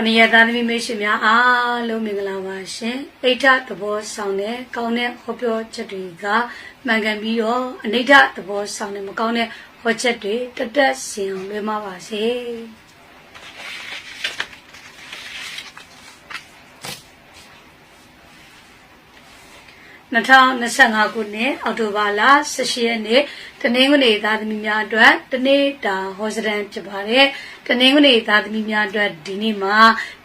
ခုနှစ်ရက်သားသမီးမိတ်ဆွေများအားလုံးမင်္ဂလာပါရှင်အိဋ္ဌသဘောဆောင်တဲ့ကောင်းတဲ့ဟောပြောချက်တွေကမှန်ကန်ပြီးတော့အနိဋ္ဌသဘောဆောင်တဲ့မကောင်းတဲ့ဟောချက်တွေတက်တက်စင်အောင်လွှဲမပါစေ2025ခုနှစ်အောက်တိုဘာလ18ရက်နေ့တနင်္ဂနွေသားသမီးများအတွက်တနေ့တာဟောစတန်ဖြစ်ပါတယ် တနင်္ဂနွေသားသမီးများအတွက်ဒီနေ့မှာ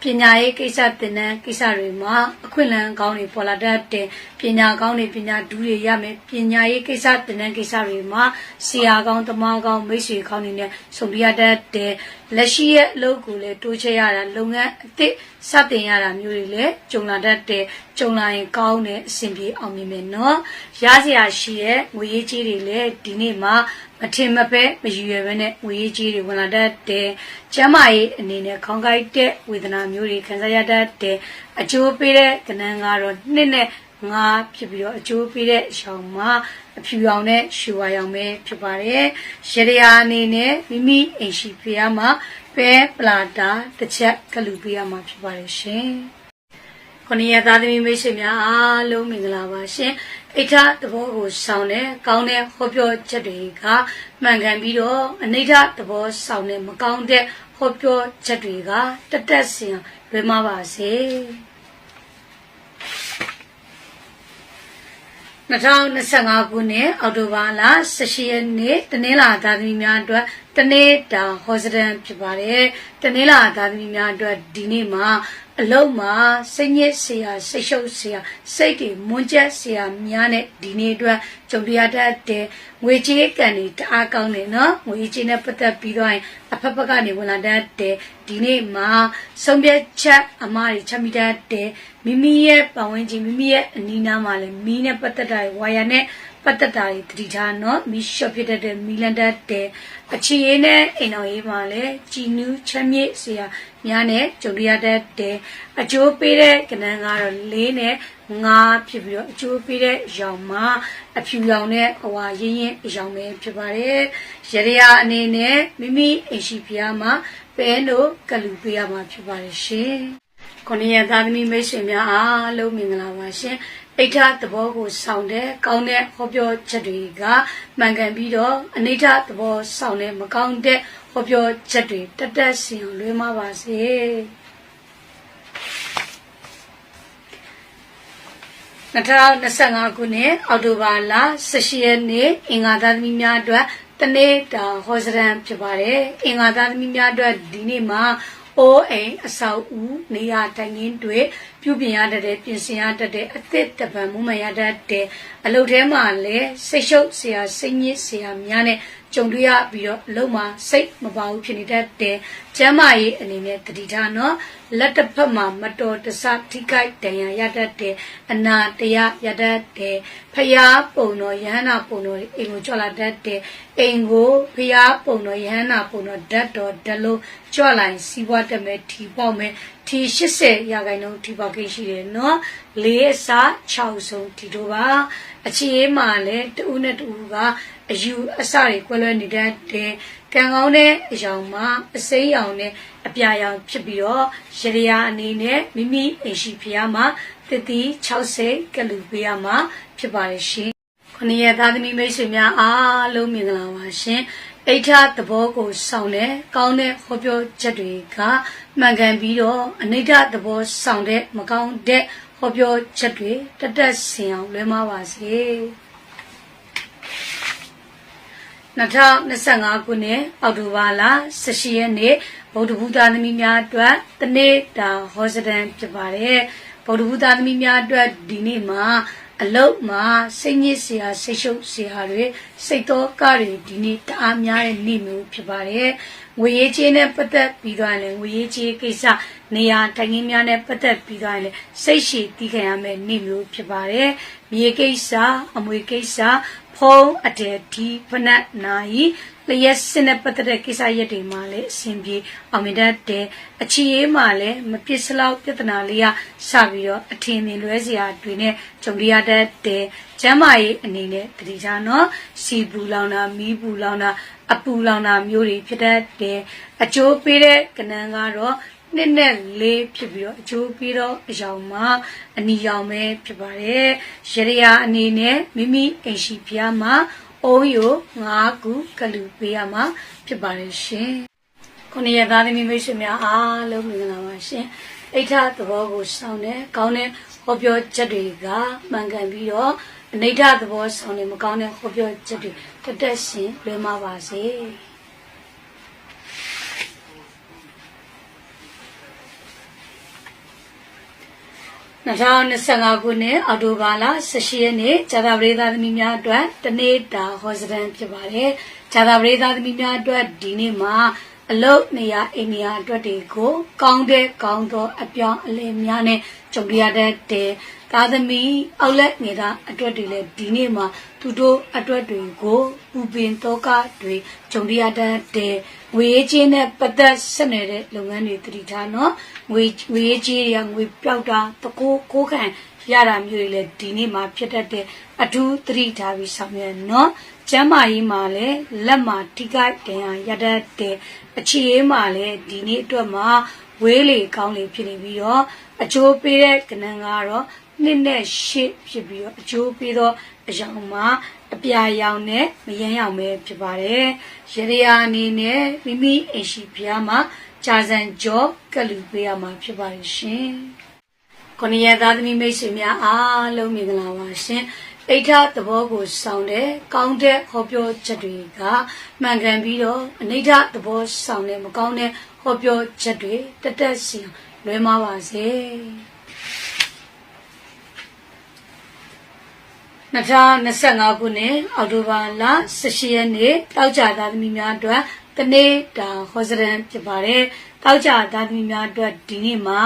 ပညာရေးကိစ္စသင်တန်းကိစ္စတွေမှာအခွင့်အလမ်းကောင်းတွေပေါ်လာတတ်တဲ့ပညာကောင်းတွေပညာဒူးတွေရမယ်ပညာရေးကိစ္စသင်တန်းကိစ္စတွေမှာဆရာကောင်းသမားကောင်းမိတ်ဆွေကောင်းတွေနဲ့ဆုံပြရတတ်တဲ့လက်ရှိရဲ့အလုပ်ကိုလည်းတိုးချဲ့ရတာလုပ်ငန်းအသစ်စတင်ရတာမျိုးတွေလည်းကြုံလာတတ်တဲ့ကြုံလာရင်ကောင်းတဲ့အဆင်ပြေအောင်မြင်မယ်နော်ရစရာရှိတဲ့ငွေရေးကြီးတွေလည်းဒီနေ့မှာမထင်မပဲမယူရဘဲနဲ့ငွေရေးကြီးတွေဝင်လာတတ်တဲ့ကျမ်းမာရေးအနေနဲ့ခေါင်းကိုက်တဲ့ဝေဒနာမျိုးတွေခံစားရတတ်တဲ့အကျိုးပေးတဲ့ကဏ္ဍကတော့နှစ်နဲ့ငါဖြစ်ပြီးတော့အကျိုးပေးတဲ့ရောင်မှာအဖြူရောင်နဲ့ရှူဝါရောင်ပဲဖြစ်ပါတယ်။ရရအနေနဲ့မိမိအိမ်ရှိဖေးရမှာပဲပလာတာတစ်ချက်ကလူပေးရမှာဖြစ်ပါတယ်ရှင်။ ခொနည်းရသားသမီးမိတ်ဆွေများအားလုံးမင်္ဂလာပါရှင်။အိဋ္ဌသဘောကိုဆောင်တဲ့ကောင်းတဲ့ဟောပြောချက်တွေကမှန်ကန်ပြီးတော့အနိဋ္ဌသဘောဆောင်တဲ့မကောင်းတဲ့ဟောပြောချက်တွေကတက်တက်စင်လွယ်မပါစေ။2025ခုနှစ်အောက်တိုဘာလ18ရက်နေ့တနင်္လာသားသမီးများအတွက်တနေ့တာဟောစတန်ဖြစ်ပါတယ်တနင်္လာသားသမီးများအတွက်ဒီနေ့မှာ အလုံးမှာစိတ်ညစ်စရာစိတ်ရှုပ်စရာစိတ်တွေမွန်းကျက်စရာများတဲ့ဒီနေ့အတွက်ကြုံတရားတတ်တဲ့ငွေကြေးကံတွေတအားကောင်းတယ်နော်ငွေကြေးနဲ့ပတ်သက်ပြီးတော့အဖက်ဖက်ကနေဝင်လာတတ်တဲ့ဒီနေ့မှာဆုံးဖြတ်ချက်အမှားတွေချက်မိတတ်တဲ့မိမိရဲ့ပတ်ဝန်းကျင်မိမိရဲ့အနီးနားမှာလည်းမီးနဲ့ပတ်သက်တဲ့ဝါယာနဲ့ ပတ်သက်တာတွေတတိထားနော်မီရှော့ဖြစ်တဲ့မီလန်တတ်တဲ့အခြေရေးနဲ့အိမ်တော်ရေးမှာလည်းကြည်နူးချမ်းမြေ့စရာများနဲ့ကြုံရတတ်တဲ့အကျိုးပေးတဲ့ကဏ္ဍကတော့လေးနဲ့ငါဖြစ်ပြီးတော့အကျိုးပေးတဲ့ရောင်မှာအဖြူရောင်နဲ့အဝါရင်းရင်းအရောင်ပဲဖြစ်ပါတယ်ရရအနေနဲ့မိမိအိမ်ရှိဖျားမှာပဲလို့ကလူပေးရမှာဖြစ်ပါတယ်ရှင်ခொနည်းသားသမီးမိတ်ဆွေများအားလုံးမင်္ဂလာပါရှင် အိဋ္ဌသဘောကိုဆောင်တဲ့ကောင်းတဲ့ဟောပြောချက်တွေကမှန်ကန်ပြီးတော့အနိဋ္ဌသဘောဆောင်တဲ့မကောင်းတဲ့ဟောပြောချက်တွေတက်တက်စင်အောင်လွှဲမပါစေ2025ခုနှစ်အောက်တိုဘာလ18ရက်နေ့အင်္ဂါသားသမီးများအတွက်တနေ့တာဟောစရန်ဖြစ်ပါတယ်အင်္ဂါသားသမီးများအတွက်ဒီနေ့မှာ အိုးအိမ်အဆောက်အဦနေရာတိုင်းရင်းတွေပြုပြင်ရတတ်တယ်ပြင်ဆင်ရတတ်တယ်အသစ်တပံမှုမရတတ်တယ်အလုပ်ထဲမှာလည်းစိတ်ရှုပ်စရာစိတ်ညစ်စရာများနဲ့ ကြုံတွေ့ရပြီးတော့အလုံးမှာစိတ်မပါဘူးဖြစ်နေတတ်တဲ့ကျမ်းမာရေးအနေနဲ့တတိထားနော်လက်တစ်ဖက်မှာမတော်တဆထိခိုက်ဒဏ်ရာရတတ်တဲ့အနာတရားရတတ်တဲ့ဖျားပုံတော်ယဟနာပုံတော်အိမ်ကိုကြွလာတတ်တဲ့အိမ်ကိုဖျားပုံတော်ယဟနာပုံတော်ဓာတ်တော်ဓာတ်လုံးကြွလိုက်စီးပွားတက်မဲ့ထီပေါက်မဲ့ထီ80ရာခိုင်နှုန်းထီပေါက်ခဲ့ရှိတယ်နော်လေးအစား6ဆုံးထီတို့ပါအခြေအေးမှာလည်းတူးနဲ့တူးက အယူအစတွေကွဲလွဲနေတတ်တဲ့ကံကောင်းတဲ့အယောင်မှာအစိမ်းရောင်နဲ့အပြာရောင်ဖြစ်ပြီးတော့ရရအနေနဲ့မိမိအိမ်ရှိဖျားမှာတတိ60ကလူပေးရမှာဖြစ်ပါတယ်ရှင်ခொနည်းသားသမီးမိတ်ဆွေများအားလုံးမင်္ဂလာပါရှင်အိဋ္ဌသဘောကိုဆောင်တဲ့ကောင်းတဲ့ဟောပြောချက်တွေကမှန်ကန်ပြီးတော့အနိဋ္ဌသဘောဆောင်တဲ့မကောင်းတဲ့ဟောပြောချက်တွေတက်တက်ဆင်အောင်လွှဲမပါစေ 2025ခုနှစ်အောက်တိုဘာလ18ရက်နေ့ဗုဒ္ဓဘုရားသမီးများအတွက်တနေ့တာဟောစတန်ဖြစ်ပါတယ်ဗုဒ္ဓဘုရားသမီးများအတွက်ဒီနေ့မှာအလုတ်မှာစိတ်ညစ်စရာစိတ်ရှုပ်စရာတွေ စိတ်တော့ကတွေဒီနေ့တအားများတဲ့နေ့မျိုးဖြစ်ပါတယ်ငွေရေးကြေးနဲ့ပတ်သက်ပြီးတော့လည်းငွေရေးကြေးကိစ္စနေရာတိုင်ရင်းများနဲ့ပတ်သက်ပြီးတော့လည်းစိတ်ရှည်တည်ခံရမယ့်နေ့မျိုးဖြစ်ပါတယ်မြေကိစ္စအမွေကိစ္စဖုံးအတဲဒီဖနက်နိုင်လျက်စင်တဲ့ပတ်သက်တဲ့ကိစ္စရက်တွေမှာလည်းအဆင်ပြေအောင်မြင်တတ်တယ်အချီရေးမှာလည်းမပစ္စလောက်ပြဿနာလေးကစပြီးတော့အထင်မြင်လွဲစရာတွေနဲ့ကြုံရတတ်တယ်ကျမ်းမာရေးအနေနဲ့တတိချာနော်စီပူလောင်တာမီးပူလောင်တာအပူလောင်တာမျိုးတွေဖြစ်တတ်တယ်အကျိုးပေးတဲ့ကဏ္ဍကတော့နှစ်နဲ့လေးဖြစ်ပြီးတော့အကျိုးပြီးတော့အယောင်မှာအနီရောင်ပဲဖြစ်ပါတယ်ရရယာအနေနဲ့မိမိအိမ်ရှိဖျားမှာအုံးယို၅ခုကလူပေးရမှာဖြစ်ပါတယ်ရှင်ခုနှစ်ရက်သားသမီးမိတ်ဆွေများအားလုံးမင်္ဂလာပါရှင်အိဋ္ဌသဘောကိုစောင့်တဲ့ကောင်းတဲ့ဟောပြောချက်တွေကမှန်ကန်ပြီးတော့ အနိဋ္ဌသဘောဆောင်တဲ့မကောင်းတဲ့ဟောပြောချက်တွေတက်တက်ရှင်လွယ်မှာပါစေ။2025ခုနှစ်အောက်တိုဘာလ18ရက်နေ့ဇာတာပရိသတ်သမီးများအတွက်တနေ့တာဟောစတန်ဖြစ်ပါတယ်။ဇာတာပရိသတ်သမီးများအတွက်ဒီနေ့မှာ အလုတ်နေရာအိမ်နေရာအတွက်တွေကိုကောင်းတဲ့ကောင်းသောအပြောင်းအလဲများနဲ့ကြုံရတဲ့တဲ့သားသမီးအောက်လက်နေတာအတွက်တွေလည်းဒီနေ့မှာသူတို့အတွက်တွေကိုပူပင်တော့ကတွေကြုံရတဲ့တဲ့ငွေရေးချင်းနဲ့ပတ်သက်ဆက်နေတဲ့လုပ်ငန်းတွေတတိထားနော်ငွေငွေရေးချင်းရငွေပျောက်တာတကိုးကိုးခံရတာမျိုးတွေလည်းဒီနေ့မှာဖြစ်တတ်တဲ့အထူးသတိထားပြီးဆောင်ရွက်နော် ကျမ်းမာရေးမှာလည်းလက်မှာထိခိုက်တင်ရရတတ်တဲ့အခြေရေးမှာလည်းဒီနေ့အတွက်မှာဝေးလေကောင်းလေဖြစ်နေပြီးတော့အကျိုးပေးတဲ့ကဏ္ဍကတော့နှစ်နဲ့ရှစ်ဖြစ်ပြီးတော့အကျိုးပေးတော့အယောင်မှာအပြာရောင်နဲ့မယမ်းရောင်ပဲဖြစ်ပါတယ်ရရယာအနေနဲ့မိမိအိမ်ရှိဖျားမှာဂျာဇန်ကြောကလူပေးရမှာဖြစ်ပါတယ်ရှင်ခொနည်းသားသမီးမိတ်ဆွေများအားလုံးမင်္ဂလာပါရှင် အိဋ္ဌသဘောကိုဆောင်တဲ့ကောင်းတဲ့ဟောပြောချက်တွေကမှန်ကန်ပြီးတော့အနိဋ္ဌသဘောဆောင်တဲ့မကောင်းတဲ့ဟောပြောချက်တွေတက်တက်စီလွဲမှားပါစေ2025ခုနှစ်အောက်တိုဘာလ18ရက်နေ့တောက်ကြသားသမီးများအတွက်တနေ့တာဟောစရန်ဖြစ်ပါတယ်။တောက်ကြသားသမီးများအတွက်ဒီနေ့မှာ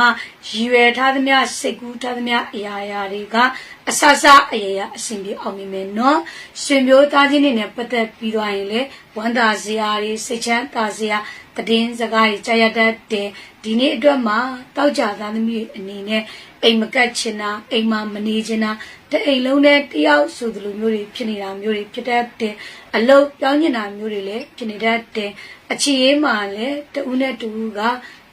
ရည်ရွယ်ထားသမျှစိတ်ကူးထားသမျှအရာရာတွေကအ ဆဆအရာရာအစဉ်ပြေအောင်မြင်မယ်နော်။ရှင်မျိုးသားချင်းတွေနဲ့ပတ်သက်ပြီးသွားရင်လေဝန္တာစရာတွေစိတ်ချမ်းသာစရာတည်င်းစကားကြီးကြားရတတ်တယ်ဒီနေ့အတွက်မှာတောက်ကြသားသမီးအနေနဲ့ အိမ်မကတ်ချင်တာအိမ်မှာမနေချင်တာတအိမ်လုံးနဲ့တယောက်ဆိုသလိုမျိုးတွေဖြစ်နေတာမျိုးတွေဖြစ်တတ်တယ်အလုတ်ပြောင်းနေတာမျိုးတွေလည်းဖြစ်နေတတ်တယ်အခြေရေးမှာလည်းတဦးနဲ့တဦးက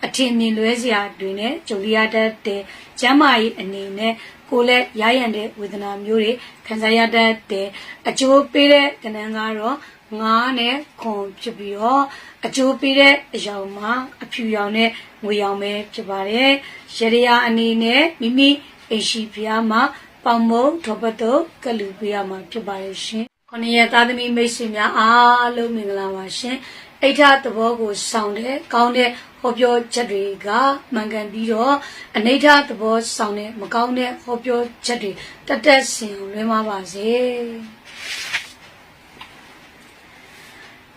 အထင်မြင်လွဲစရာတွေနဲ့ကြုံရတတ်တယ်ကျမ်းမာရေးအနေနဲ့ကိုယ်လည်းရရန်တဲ့ဝေဒနာမျိုးတွေခံစားရတတ်တယ်အကျိုးပေးတဲ့ကဏ္ဍကတော့ ငါးနဲ့ခွန်ဖြစ်ပြီးတော့အကျိုးပေးတဲ့အယောင်မှာအဖြူရောင်နဲ့ငွေရောင်ပဲဖြစ်ပါတယ်ရရယာအနေနဲ့မိမိအိရှိဖျားမှာပေါင်မုံထောပတ်တော့ကလူပေးရမှာဖြစ်ပါတယ်ရှင်ခொနည်းသားသမီးမိတ်ဆွေများအားလုံးမင်္ဂလာပါရှင်အိဋ္ဌသဘောကိုဆောင်တဲ့ကောင်းတဲ့ဟောပြောချက်တွေကမှန်ကန်ပြီးတော့အနိဋ္ဌသဘောဆောင်တဲ့မကောင်းတဲ့ဟောပြောချက်တွေတက်တက်ဆင်လွှဲမပါစေ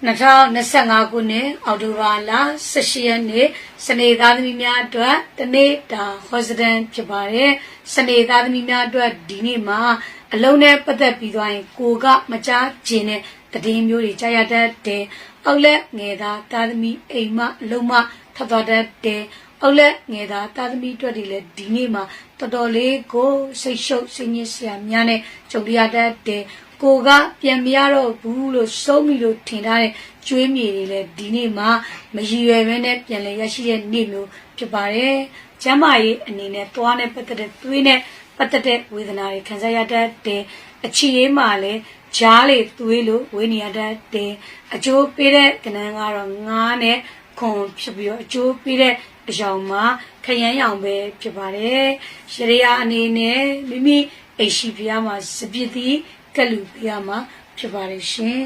2025ခုနှစ်အောက်တိုဘာလ18ရက်နေ့စနေသားသမီးများအတွက်တနေ့တာဟောစတန်ဖြစ်ပါတယ်စနေသားသမီးများအတွက်ဒီနေ့မှာအလုံးနဲ့ပတ်သက်ပြီးသွားရင်ကိုကမကြားကျင်တဲ့တည်င်းမျိုးတွေကြားရတတ်တယ်အောက်လက်ငယ်သားသားသမီးအိမ်မအလုံးမထပ်သွားတတ်တယ်အောက်လက်ငယ်သားသားသမီးအတွက်ဒီလေဒီနေ့မှာတော်တော်လေးကိုစိတ်ရှုပ်စိတ်ညစ်စရာများနဲ့ကြုံရတတ်တယ် ကိုကပြန်မရတော့ဘူးလို့စိုးမိလို့ထင်ထားတဲ့ကျွေးမြေတွေလည်းဒီနေ့မှမရည်ရွယ်ဘဲနဲ့ပြန်လဲရရှိတဲ့နေ့မျိုးဖြစ်ပါတယ်။ကျမ်းမာရေးအနေနဲ့သွားနဲ့ပတ်သက်တဲ့သွေးနဲ့ပတ်သက်တဲ့ဝေဒနာတွေခံစားရတတ်တယ်။အချီရေးမှာလည်းဂျားလေသွေးလို့ဝေနေရတတ်တယ်။အကျိုးပေးတဲ့ကဏ္ဍကတော့ငားနဲ့ခွန်ဖြစ်ပြီးတော့အကျိုးပေးတဲ့အယောင်မှာခရမ်းရောင်ပဲဖြစ်ပါတယ်။ရှရိယာအနေနဲ့မိမိအိရှိဖျားမှာစပစ်သ ည်ကလူပြရမှာဖြစ်ပါတယ်ရှင်